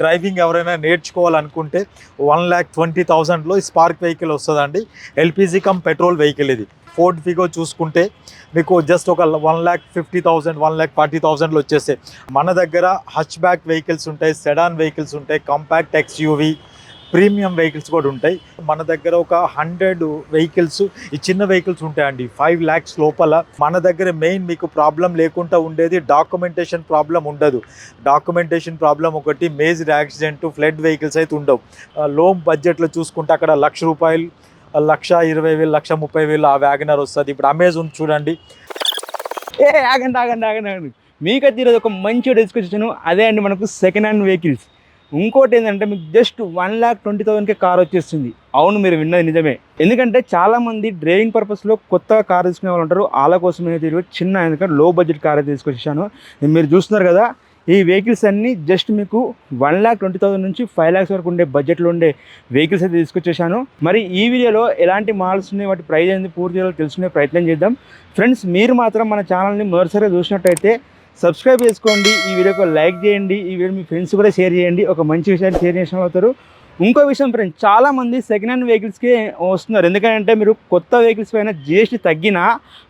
Driving ఎవరైనా నేర్చుకోవాలనుకుంటే one lakh twenty థౌజండ్లో స్పార్క్ వెహికల్ వస్తుందండి. ఎల్పిజి కమ్ పెట్రోల్ వెహికల్ ఇది. ఫోర్డ్ ఫిగో చూసుకుంటే మీకు జస్ట్ ఒక one lakh fifty thousand one lakh forty థౌసండ్లో వచ్చేస్తాయి. మన దగ్గర హచ్ బ్యాక్ వెహికల్స్ ఉంటాయి సెడాన్ వెహికల్స్ ఉంటాయి కాంపాక్ట్ ఎక్స్యూవీ ప్రీమియం వెహికల్స్ కూడా ఉంటాయి. మన దగ్గర ఒక హండ్రెడ్ వెహికల్స్ ఈ చిన్న వెహికల్స్ ఉంటాయండి. ఫైవ్ ల్యాక్స్ లోపల మన దగ్గర మెయిన్ మీకు ప్రాబ్లం లేకుండా ఉండేది డాక్యుమెంటేషన్ ప్రాబ్లం ఉండదు. డాక్యుమెంటేషన్ ప్రాబ్లం ఒకటి మేజర్ యాక్సిడెంట్ ఫ్లడ్ వెహికల్స్ అయితే ఉండవు. లో బడ్జెట్లో చూసుకుంటే అక్కడ లక్ష రూపాయలు లక్ష ఇరవై వేలు లక్ష ముప్పై వేలు ఆ వ్యాగనర్ వస్తుంది. ఇప్పుడు అమెజాన్ చూడండి. ఏ ఆగండి ఆగండి ఆగండి ఆగండి. మీకైతే ఈరోజు ఒక మంచి డిస్కషన్. అదే అండి మనకు సెకండ్ హ్యాండ్ వెహికల్స్ ఇంకోటి ఏంటంటే మీకు జస్ట్ వన్ ల్యాక్ ట్వంటీ థౌసండ్కే కార్ వచ్చేస్తుంది. అవును మీరు విన్నది నిజమే. ఎందుకంటే చాలామంది డ్రైవింగ్ పర్పస్లో కొత్త కార్ తీసుకునే వాళ్ళు ఉంటారు. వాళ్ళ కోసం నేను చిన్న ఎందుకంటే లో బడ్జెట్ కార్ అయితే తీసుకొచ్చాను మీరు చూస్తున్నారు కదా ఈ వెహికల్స్ అన్నీ జస్ట్ మీకు వన్ ల్యాక్ ట్వంటీ థౌసండ్ నుంచి ఫైవ్ ల్యాక్స్ వరకు ఉండే బడ్జెట్లో ఉండే వెహికల్స్ అయితే తీసుకొచ్చేసాను. మరి ఈ వీడియోలో ఎలాంటి మోడల్స్ ఉన్నాయి? వాటి ప్రైజ్ ఏంది? పూర్తిగా తెలుసుకునే ప్రయత్నం చేద్దాం. ఫ్రెండ్స్ మీరు మాత్రం మన ఛానల్ని మరోసారి చూసినట్టయితే సబ్స్క్రైబ్ చేసుకోండి ఈ వీడియోకి లైక్ చేయండి ఈ వీడియో మీ ఫ్రెండ్స్ కూడా షేర్ చేయండి ఒక మంచి విషయాన్ని షేర్ చేసిన అవుతారు. ఇంకో విషయం ఫ్రెండ్స్ చాలామంది సెకండ్ హ్యాండ్ వెహికల్స్కి వస్తున్నారు. ఎందుకంటే మీరు కొత్త వెహికల్స్ పైన జిఎస్టీ తగ్గినా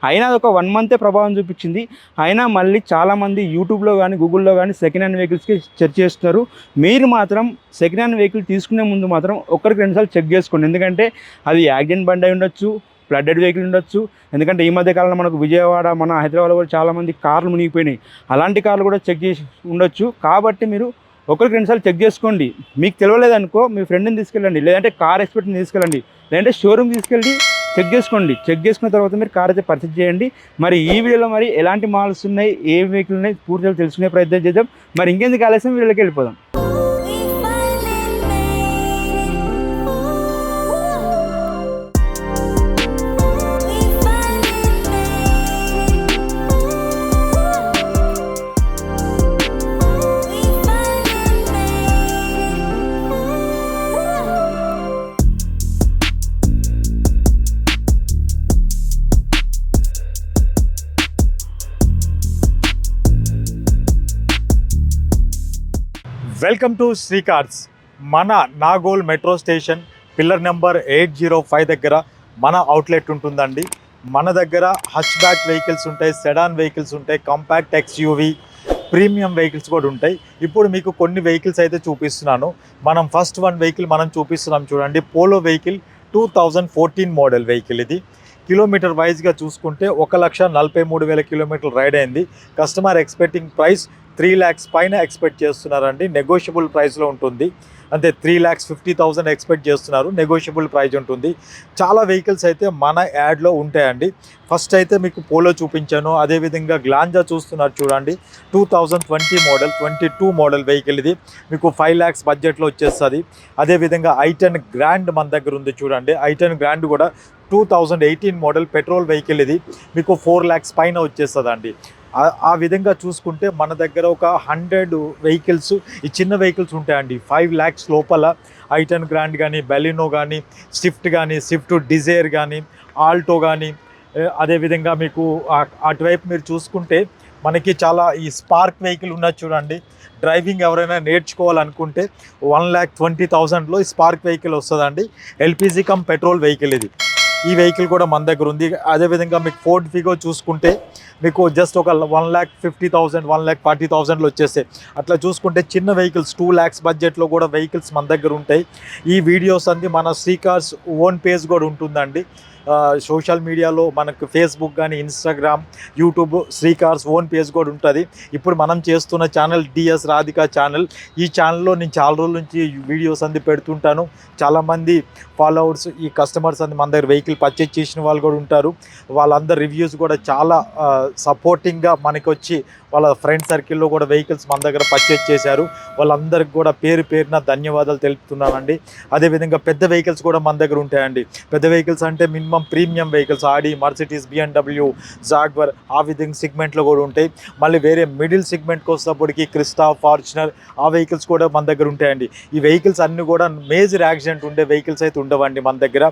అయినా అది ఒక వన్ మంతే ప్రభావం చూపించింది. అయినా మళ్ళీ చాలామంది యూట్యూబ్లో కానీ గూగుల్లో కానీ సెకండ్ హ్యాండ్ వెహికల్స్కి చర్చ చేస్తున్నారు. మీరు మాత్రం సెకండ్ హ్యాండ్ వెహికల్ తీసుకునే ముందు మాత్రం ఒకరికి రెండుసార్లు చెక్ చేసుకోండి. ఎందుకంటే అది యాక్సిడెంట్ బండి అయి ఉండొచ్చు ఫ్లడ్డెడ్ వెహికల్ ఉండొచ్చు. ఎందుకంటే ఈ మధ్య కాలంలో మనకు విజయవాడ మన హైదరాబాద్ కూడా చాలామంది కార్లు మునిగిపోయినాయి. అలాంటి కార్లు కూడా చెక్ చేసి ఉండొచ్చు. కాబట్టి మీరు ఒకరికి రెండుసార్లు చెక్ చేసుకోండి. మీకు తెలియలేదనుకో మీ ఫ్రెండ్ని తీసుకెళ్ళండి. లేదంటే కార్ ఎక్స్పర్ట్ని తీసుకెళ్ళండి. లేదంటే షోరూమ్ తీసుకెళ్ళి చెక్ చేసుకోండి. చెక్ చేసుకున్న తర్వాత మీరు కార్ అయితే పర్చేజ్ చేయండి. మరి ఈ వీడియోలో మరి ఎలాంటి మాల్స్ ఉన్నాయి ఏ వెహికల్ ఉన్నాయి పూర్తిగా తెలుసుకునే ప్రయత్నం చేద్దాం. మరి ఇంకెందుకు ఆలస్యం? వీడియోకి వెళ్ళిపోదాం. Welcome to Sri cars. మన Nagole metro station pillar number eight zero five దగ్గర మన అవుట్లెట్ ఉంటుందండి. మన దగ్గర హచ్ బ్యాక్ వెహికల్స్ ఉంటాయి సెడాన్ వెహికల్స్ ఉంటాయి కాంపాక్ట్ ఎక్స్యూవి ప్రీమియం వెహికల్స్ కూడా ఉంటాయి. ఇప్పుడు మీకు కొన్ని వెహికల్స్ అయితే చూపిస్తున్నాను. మనం ఫస్ట్ వన్ వెహికల్ మనం చూపిస్తున్నాం చూడండి. Polo vehicle two thousand fourteen model vehicle ఇది. కిలోమీటర్ వైజ్గా చూసుకుంటే ఒక లక్ష నలభై మూడు వేల కిలోమీటర్లు రైడ్ అయింది. Customer expecting price three lakhs పైన ఎక్స్పెక్ట్ చేస్తున్నారండి. నెగోషియబుల్ ప్రైస్లో ఉంటుంది. అంటే three lakhs fifty thousand expect చేస్తున్నారు. నెగోషియబుల్ ప్రైస్ ఉంటుంది. చాలా వెహికల్స్ అయితే మన యాడ్లో ఉంటాయండి. ఫస్ట్ అయితే మీకు పోలో చూపించాను. అదేవిధంగా గ్లాంజా చూస్తున్నారు చూడండి. Two thousand twenty model twenty two model vehicle ఇది. మీకు ఫైవ్ ల్యాక్స్ బడ్జెట్లో వచ్చేస్తుంది. అదేవిధంగా ఐటెన్ గ్రాండ్ మన దగ్గర ఉంది చూడండి. ఐటెన్ గ్రాండ్ కూడా two thousand eighteen model petrol vehicle ఇది. మీకు ఫోర్ ల్యాక్స్ పైన వచ్చేస్తుంది అండి ఆ- విధంగా చూసుకుంటే మన దగ్గర ఒక హండ్రెడ్ వెహికల్స్ ఈ చిన్న వెహికల్స్ ఉంటాయండి. ఫైవ్ ల్యాక్స్ లోపల ఐటన్ గ్రాండ్ కానీ బెలినో కానీ స్విఫ్ట్ కానీ స్విఫ్ట్ డిజైర్ కానీ ఆల్టో కానీ అదేవిధంగా మీకు అటువైపు మీరు చూసుకుంటే మనకి చాలా ఈ స్పార్క్ వెహికల్ ఉన్నది చూడండి. డ్రైవింగ్ ఎవరైనా నేర్చుకోవాలనుకుంటే వన్ ల్యాక్ ట్వంటీ థౌజండ్లో స్పార్క్ వెహికల్ వస్తుందండి. ఎల్పిజి కమ్ పెట్రోల్ వెహికల్ ఇది. ఈ వెహికల్ కూడా మన దగ్గర ఉంది. అదేవిధంగా మీకు ఫోర్డ్ ఫిగో చూసుకుంటే మీకు జస్ట్ ఒక one lakh fifty thousand one lakh forty థౌసండ్లో వచ్చేస్తాయి. అట్లా చూసుకుంటే చిన్న వెహికల్స్ టూ ల్యాక్స్ బడ్జెట్లో కూడా వెహికల్స్ మన దగ్గర ఉంటాయి. ఈ వీడియోస్ అన్ని మన శ్రీకార్స్ ఓన్ పేజ్ కూడా ఉంటుందండి. సోషల్ మీడియాలో మనకు ఫేస్బుక్ కానీ Instagram YouTube Sri Cars own page కూడా ఉంటుంది. ఇప్పుడు మనం చేస్తున్న ఛానల్ డిఎస్ రాధిక ఛానల్. ఈ ఛానల్లో నేను చాలా రోజుల నుంచి వీడియోస్ అంది పెడుతుంటాను. చాలామంది ఫాలోవర్స్ ఈ కస్టమర్స్ అంది మన దగ్గర వెహికల్ పర్చేజ్ చేసిన వాళ్ళు కూడా ఉంటారు. వాళ్ళందరి రివ్యూస్ కూడా చాలా సపోర్టింగ్గా మనకి వచ్చి వాళ్ళ ఫ్రెండ్ సర్కిల్లో కూడా వెహికల్స్ మన దగ్గర పర్చేజ్ చేశారు. వాళ్ళందరికీ కూడా పేరు పేరున ధన్యవాదాలు తెలుపుతున్నానండి. అదేవిధంగా పెద్ద వెహికల్స్ కూడా మన దగ్గర ఉంటాయండి. పెద్ద వెహికల్స్ అంటే minimum premium vehicles Audi Mercedes BMW Jaguar ఆ విధంగా సిగ్మెంట్లో కూడా ఉంటాయి. మళ్ళీ వేరే మిడిల్ సిగ్మెంట్కి వస్తేప్పటికి క్రిస్టా ఫార్చునర్ ఆ వెహికల్స్ కూడా మన దగ్గర ఉంటాయండి. ఈ వెహికల్స్ అన్నీ కూడా మేజర్ యాక్సిడెంట్ ఉండే వెహికల్స్ అయితే ఉండవండి మన దగ్గర.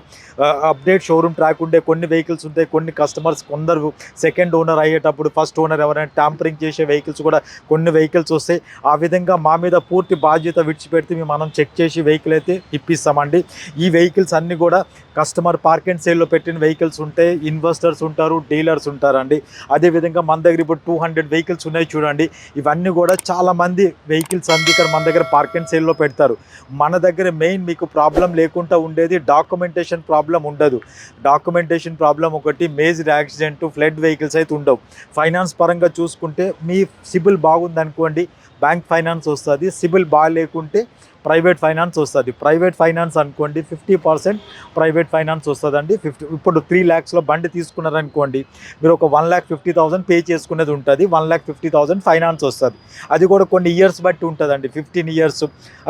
అప్డేట్ షోరూమ్ ట్రాక్ ఉండే కొన్ని వెహికల్స్ ఉంటాయి. కొన్ని కస్టమర్స్ కొందరు సెకండ్ ఓనర్ అయ్యేటప్పుడు ఫస్ట్ ఓనర్ ఎవరైనా ట్యాంపరింగ్ చేసే వెహికల్స్ కూడా కొన్ని వెహికల్స్ వస్తాయి. ఆ విధంగా మా మీద పూర్తి బాధ్యత విడిచిపెడితే మేము మనం చెక్ చేసి వెహికల్ అయితే ఇప్పిస్తామండి. ఈ వెహికల్స్ అన్నీ కూడా కస్టమర్ పార్క్ అండ్ సేల్లో పెట్టిన వెహికల్స్ ఉంటాయి ఇన్వెస్టర్స్ ఉంటారు డీలర్స్ ఉంటారండి. అదేవిధంగా మన దగ్గర ఇప్పుడు టూ హండ్రెడ్ వెహికల్స్ ఉన్నాయి చూడండి. ఇవన్నీ కూడా చాలామంది వెహికల్స్ అంది ఇక్కడ మన దగ్గర పార్క్ అండ్ సేల్లో పెడతారు. మన దగ్గర మెయిన్ మీకు ప్రాబ్లం లేకుండా ఉండేది డాక్యుమెంటేషన్ ప్రాబ్లం ఉండదు. డాక్యుమెంటేషన్ ప్రాబ్లం ఒకటి మేజర్ యాక్సిడెంట్ ఫ్లడ్ వెహికల్స్ అయితే ఉండవు. ఫైనాన్స్ పరంగా చూసుకుంటే మీ సిబిల్ బాగుందనుకోండి బ్యాంక్ ఫైనాన్స్ వస్తుంది సిబిల్ బాగాలేకుంటే ప్రైవేట్ ఫైనాన్స్ వస్తుంది. ప్రైవేట్ ఫైనాన్స్ అనుకోండి ఫిఫ్టీ పర్సెంట్ ప్రైవేట్ ఫైనాన్స్ వస్తుందండి. ఫిఫ్టీ ఇప్పుడు త్రీ ల్యాక్స్లో బండి తీసుకున్నారనుకోండి మీరు ఒక one lakh fifty thousand pay చేసుకునేది ఉంటుంది one lakh fifty thousand finance వస్తుంది. అది కూడా కొన్ని ఇయర్స్ బట్టి ఉంటుందండి ఫిఫ్టీన్ ఇయర్స్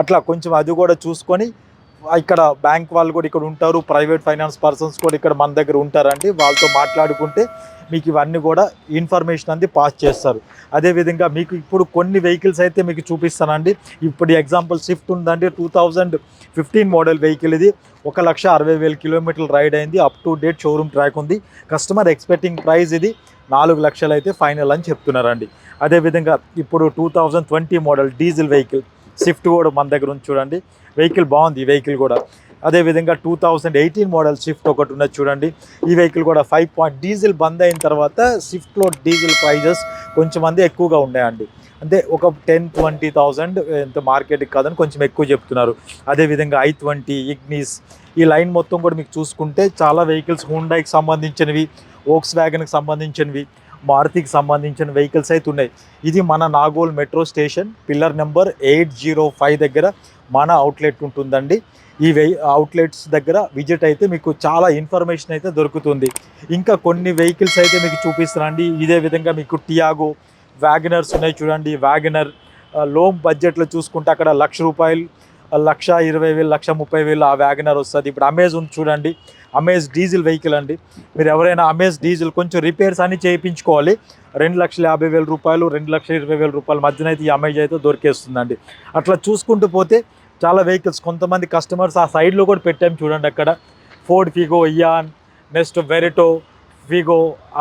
అట్లా కొంచెం అది కూడా చూసుకొని ఇక్కడ బ్యాంక్ వాళ్ళు కూడా ఇక్కడ ఉంటారు ప్రైవేట్ ఫైనాన్స్ పర్సన్స్ కూడా ఇక్కడ మన దగ్గర ఉంటారండి. వాళ్ళతో మాట్లాడుకుంటే మీకు ఇవన్నీ కూడా ఇన్ఫర్మేషన్ అంది పాస్ చేస్తారు. అదేవిధంగా మీకు ఇప్పుడు కొన్ని వెహికల్స్ అయితే మీకు చూపిస్తానండి. ఇప్పుడు ఎగ్జాంపుల్ స్విఫ్ట్ ఉందండి two thousand fifteen model vehicle ఇది. ఒక లక్ష అరవై వేల కిలోమీటర్లు రైడ్ అయింది up to date showroom track ఉంది. కస్టమర్ ఎక్స్పెక్టింగ్ ప్రైస్ ఇది నాలుగు లక్షలు అయితే ఫైనల్ అని చెప్తున్నారండి. అదేవిధంగా ఇప్పుడు two thousand twenty model diesel vehicle Swift కూడా మన దగ్గర ఉంది చూడండి. వెహికల్ బాగుంది ఈ వెహికల్ కూడా. అదేవిధంగా two thousand eighteen model Swift ఒకటి ఉన్నది చూడండి. ఈ వెహికల్ కూడా ఫైవ్ పాయింట్ డీజిల్ బంద్ అయిన తర్వాత స్విఫ్ట్లో డీజిల్ ప్రైజెస్ కొంచెం మంది ఎక్కువగా ఉన్నాయండి. అంటే ఒక టెన్ ట్వంటీ థౌజండ్ ఎంత మార్కెట్కి కాదని కొంచెం ఎక్కువ చెప్తున్నారు. అదేవిధంగా ఐ ట్వంటీ ఇగ్నిస్ ఈ లైన్ మొత్తం కూడా మీకు చూసుకుంటే చాలా వెహికల్స్ హుండాయికి సంబంధించినవి ఓక్స్ వ్యాగన్కి సంబంధించినవి. మారుతికి సంబంధించిన వెహికల్స్ అయితే ఉన్నాయి. ఇది మన Nagole metro station pillar number eight zero five దగ్గర మన అవుట్లెట్ ఉంటుందండి. ఈ వెహి అవుట్లెట్స్ దగ్గర విజిట్ అయితే మీకు చాలా ఇన్ఫర్మేషన్ అయితే దొరుకుతుంది. ఇంకా కొన్ని వెహికల్స్ అయితే మీకు చూపిస్తానండి ఇదే విధంగా మీకు టియాగో వ్యాగనర్స్ ఉన్నాయి చూడండి. వ్యాగనర్లో బడ్జెట్లో చూసుకుంటే అక్కడ లక్ష రూపాయలు లక్ష ఇరవై వేలు లక్ష ముప్పై వేలు ఆ వ్యాగనర్ వస్తుంది. ఇప్పుడు అమేజ్ ఉంది చూడండి. అమేజ్ డీజిల్ వెహికల్ అండి. మీరు ఎవరైనా అమేజ్ డీజిల్ కొంచెం రిపేర్స్ అన్ని చేయించుకోవాలి. రెండు లక్షల యాభై వేల రూపాయలు రెండు లక్షల ఇరవై వేల రూపాయల మధ్యన అయితే ఈ అమేజ్ అయితే దొరికేస్తుందండి. అట్లా చూసుకుంటూ పోతే చాలా వెహికల్స్ కొంతమంది కస్టమర్స్ ఆ సైడ్లో కూడా పెట్టాం చూడండి అక్కడ. Ford Figo Eon next Verito Figo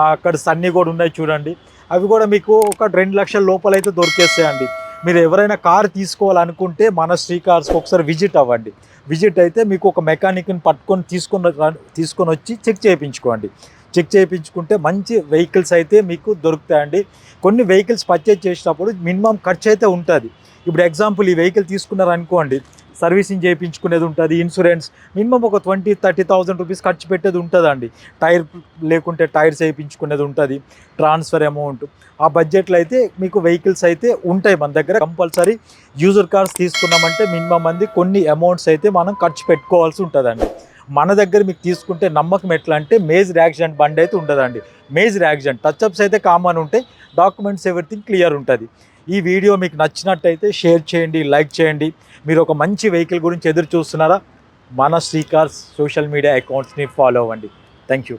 అక్కడ సన్నీ కూడా ఉన్నాయి చూడండి. అవి కూడా మీకు ఒక రెండు లక్షల లోపల అయితే దొరికేస్తాయండి. మీరు ఎవరైనా కార్ తీసుకోవాలనుకుంటే మన శ్రీ కార్స్కి ఒకసారి విజిట్ అవ్వండి. విజిట్ అయితే మీకు ఒక మెకానిక్ని పట్టుకొని తీసుకొని తీసుకొని వచ్చి చెక్ చేయించుకోండి. చెక్ చేయించుకుంటే మంచి వెహికల్స్ అయితే మీకు దొరుకుతాయండి. కొన్ని వెహికల్స్ పర్చేజ్ చేసినప్పుడు మినిమం ఖర్చు అయితే ఉంటుంది. ఇప్పుడు ఎగ్జాంపుల్ ఈ వెహికల్ తీసుకున్నారనుకోండి సర్వీసింగ్ చేయించుకునేది ఉంటుంది ఇన్సూరెన్స్ మినిమం ఒక ట్వంటీ థర్టీ థౌసండ్ రూపీస్ ఖర్చు పెట్టేది ఉంటుందండి. టైర్ లేకుంటే టైర్స్ వేయించుకునేది ఉంటుంది ట్రాన్స్ఫర్ అమౌంట్. ఆ బడ్జెట్లో అయితే మీకు వెహికల్స్ అయితే ఉంటాయి మన దగ్గర. కంపల్సరీ యూజర్ కార్స్ తీసుకున్నామంటే మినిమం మంది కొన్ని అమౌంట్స్ అయితే మనం ఖర్చు పెట్టుకోవాల్సి ఉంటుందండి. మన దగ్గర మీకు తీసుకుంటే నమ్మకం ఎట్లా అంటే మేజర్ యాక్సిడెంట్ బండి అయితే ఉండదండి. మేజర్ యాక్సిడెంట్ టచ్అప్స్ అయితే కామన్ ఉంటాయి డాక్యుమెంట్స్ ఎవ్రీథింగ్ క్లియర్ ఉంటుంది. ఈ వీడియో మీకు నచ్చినట్టయితే షేర్ చేయండి లైక్ చేయండి. మీరు ఒక మంచి వెహికల్ గురించి ఎదురు చూస్తున్నారా? మన శ్రీకార్ సోషల్ మీడియా అకౌంట్స్ని ఫాలో అవ్వండి. Thank you